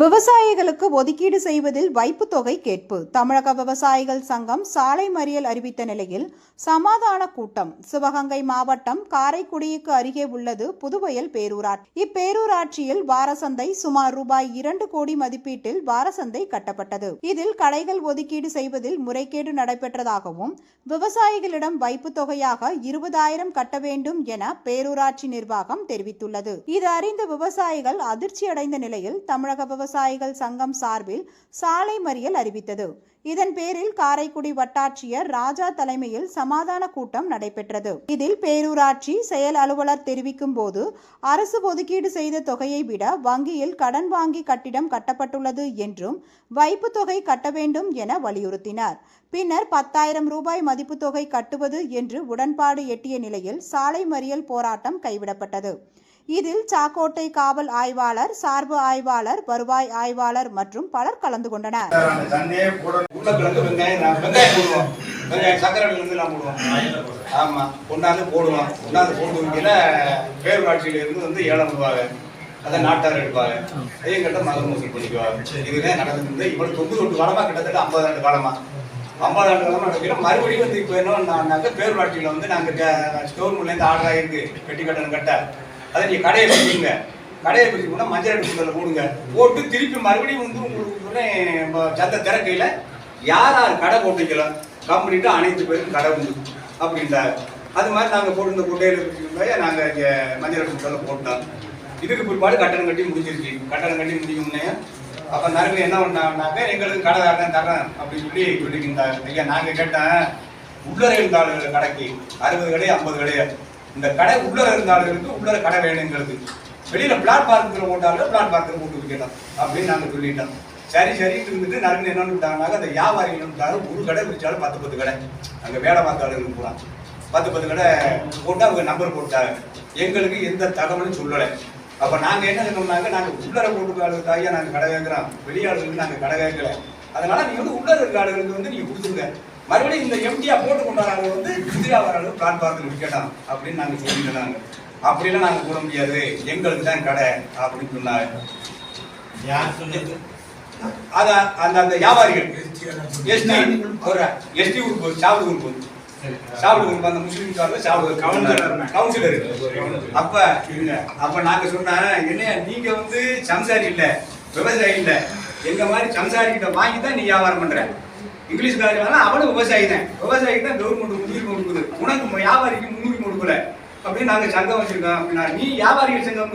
விவசாயிகளுக்கு ஒதுக்கீடு செய்வதில் வைப்புத் தொகை கேட்பு. தமிழக விவசாயிகள் சங்கம் சாலை மறியல் அறிவித்த நிலையில் சமாதான கூட்டம். சிவகங்கை மாவட்டம் காரைக்குடிக்கு அருகே உள்ளது புதுவயல் பேரூராட்சி இப்பேரூராட்சியில் வாரசந்தை சுமார் ரூபாய் இரண்டு கோடி மதிப்பீட்டில் வாரசந்தை கட்டப்பட்டது. இதில் கடைகள் ஒதுக்கீடு செய்வதில் முறைகேடு நடைபெற்றதாகவும் விவசாயிகளிடம் வைப்புத் தொகையாக இருபதாயிரம் கட்ட வேண்டும் என பேரூராட்சி நிர்வாகம் தெரிவித்துள்ளது. இது அறிந்த விவசாயிகள் அதிர்ச்சியடைந்த நிலையில் தமிழக விவசாயிகள் சங்கம் சார்பில் சாலை மறியல் அறிவித்தது. இதன் பேரில் காரைக்குடி வட்டாட்சியர் ராஜா தலைமையில் சமாதான கூட்டம் நடைபெற்றது. இதில் பேரூராட்சி செயல் அலுவலர் தெரிவிக்கும் போது அரசு ஒதுக்கீடு செய்த தொகையை விட வங்கியில் கடன் வாங்கி கட்டிடம் கட்டப்பட்டுள்ளது என்றும் வைப்பு தொகை கட்ட வேண்டும் என வலியுறுத்தினார். பின்னர் பத்தாயிரம் ரூபாய் மதிப்பு தொகை கட்டுவது என்று உடன்பாடு எட்டிய நிலையில் சாலை மறியல் போராட்டம் கைவிடப்பட்டது. இதில் சாக்கோட்டை காவல் ஆய்வாளர் சார்பு ஆய்வாளர் வருவாய் ஆய்வாளர் மற்றும் பலர் கலந்து கொண்டனர். சார், போடுவோம் போடுவோம் கொண்டாந்து போடுவோம் கொண்டாந்து பேரூராட்சியில இருந்து வந்து ஏலம் விடுவாங்க. அதை நாட்டார் எடுப்பாங்க. அதையும் கிட்ட மகன் வசூல் பண்ணிக்குவாங்க. இதுதான் நடந்துருந்து இவ்வளவு தொண்ணூறு தொட்டு காலமா கிட்டத்தட்ட ஐம்பது ஆண்டு காலமா. ஐம்பது ஆண்டு காலமா நடக்கிறோம் மறுபடியும் வந்து இப்போ என்னன்னாக்க பேரூராட்சியில வந்து நாங்க ஸ்டோர் இருந்து ஆர்டர் ஆகிருக்கு பெட்டி கட்டணம் கட்ட. அதை நீங்க கடையை பிடிங்க. கடையை பிடிச்சி கூட மஞ்சள் அடுப்புல போடுங்க. போட்டு திருப்பி மறுபடியும் வந்து உங்களுக்கு உடனே ம- சந்தை திறக்கையில யார் யார் கடை போட்டுக்கலாம் கம்ப்ளீட்டா அனைத்து பேருக்கும் கடை உண்டு. அப்படின்ட்டாங்க அது மாதிரி நாங்கள் போட்டு இந்த குட்டையில நாங்கள் இங்கே இங்க மஞ்சள் அடுப்புல போட்டோம். இதுக்கு பிற்பாடு கட்டணம் கட்டி முடிஞ்சிருச்சு. கட்டணம் கட்டி முடிக்கும்னே அப்போ நறுக்கு என்ன பண்ணாங்கன்னாக்க எங்களுக்கு கடை தரேன் தரேன் அப்படின்னு சொல்லி சொல்லிக்கிட்டாங்க ஐயா நாங்கள் கேட்டேன். உள்ளரையில் இருந்த கடைக்கு. அறுபது கடை ஐம்பது கடை இந்த கடை உள்ளர இருந்த உள்ளர கடை வேணுங்கிறது. வெளியில பிளாட் பார்க்கில் போட்டாலும் பிளாட் பார்க்கில் போட்டு விற்கலாம் அப்படின்னு நாங்கள் சொல்லிட்டோம். சரி சரி இருந்துட்டு நறுக்கு என்ன விட்டாங்கனாக்க அந்த வியாபாரிகள் விட்டாங்க ஒரு கடை விரிச்சாலும் பத்து பத்து கடை. அங்கே வேலை பார்த்த போகலாம் பத்து பத்து கடை போட்டு அவங்க நம்பர் போட்டாங்க. எங்களுக்கு எந்த தகவலும் சொல்லலை. அப்போ நாங்கள் என்ன சொன்னோம்னாக்க நாங்கள் உள்ளர போட்டு ஆளுக்கு ஐயா கடை கேட்குறோம் வெளியாளுங்களுக்கு நாங்கள் கடை கேட்கல அதனால நீங்கள் வந்து உள்ளர இருக்க ஆளுகளுக்கு வந்து நீங்கள் கொடுத்துருங்க. மறுபடியும் இந்த எம்டியா போட்டு கொண்டாடுறவங்க வந்து புதியா வர அளவு பிளாட் பார்த்து விற்கலாம் அப்படின்னு நாங்க சொல்லிட்டு அப்படிலாம் நாங்க போட முடியாது. எங்களுக்கு தான் கடை அப்படின்னு சொன்னாங்க. யார் சொன்னது? அத அந்த அந்த வியாபாரிகள். எஸ்டி ஒரு எஸ்டி உறுப்பு சாப்பிடு உறுப்பு சாப்பிடு உறுப்பு அந்த முஸ்லீம் சாப்பிடு சாப்பிடு கவுன்சிலர். கவுன்சிலர் அப்ப இருங்க அப்ப நாங்க சொன்ன என்ன நீங்க வந்து சம்சாரி இல்ல விவசாயி இல்ல. எங்க மாதிரி சம்சாரி கிட்ட வாங்கி தான் நீ வியாபாரம் பண்ற? இங்கிலீஷ் காரங்க அவனும் விவசாயி தான் விவசாயி தான் கவர்மெண்ட் முன்னுரிமை கொடுக்குது உனக்கு வியாபாரிக்கு முன்னுரிமை கொடுக்கல அப்படின்னு நாங்க சங்கம் வச்சிருக்கோம். அப்படின்னா நீ வியாபாரிகள் சங்கம்.